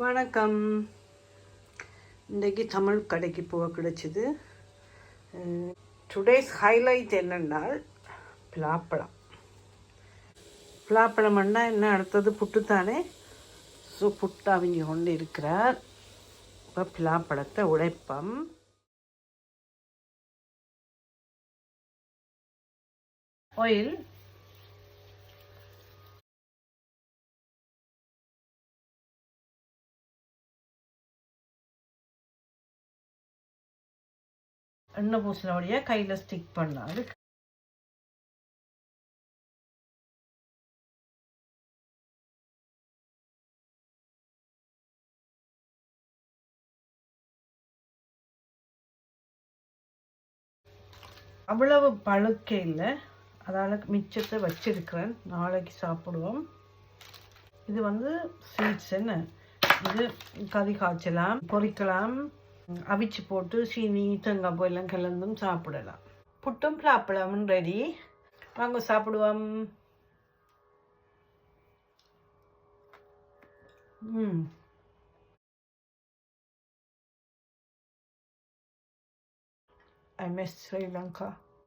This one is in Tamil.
வணக்கம். இன்றைக்கி தமிழ் கடைக்கு போக கிடைச்சிது. டுடேஸ் ஹைலைட் என்னென்னால் பிளாப்பழம். பிளாப்பழம்னா என்ன அடுத்தது புட்டு தானே ஸோ புட்டு அவங்க கொண்டு இருக்கிறார். இப்போ பிலாப்பழத்தை உழைப்பம் ஆயில் எண்ணெய் பூசினபடியே கையில் ஸ்டிக் பண்ணலாம் அது அவ்வளவு பழுக்க இல்லை. அதால் மிச்சத்தை வச்சிருக்கிறேன். நாளைக்கு சாப்பிடுவோம். இது வந்து ஸ்வீட்ஸ் என்ன? இது கறி காய்ச்சலாம் பொரிக்கலாம் அவிச்சு போட்டு சீனி தேங்காய் போயெல்லாம் கலந்தும் சாப்பிடலாம். புட்டும் பிளாப்பழமும் ரெடி வாங்க சாப்பிடுவோம். ம். I miss Sri Lanka.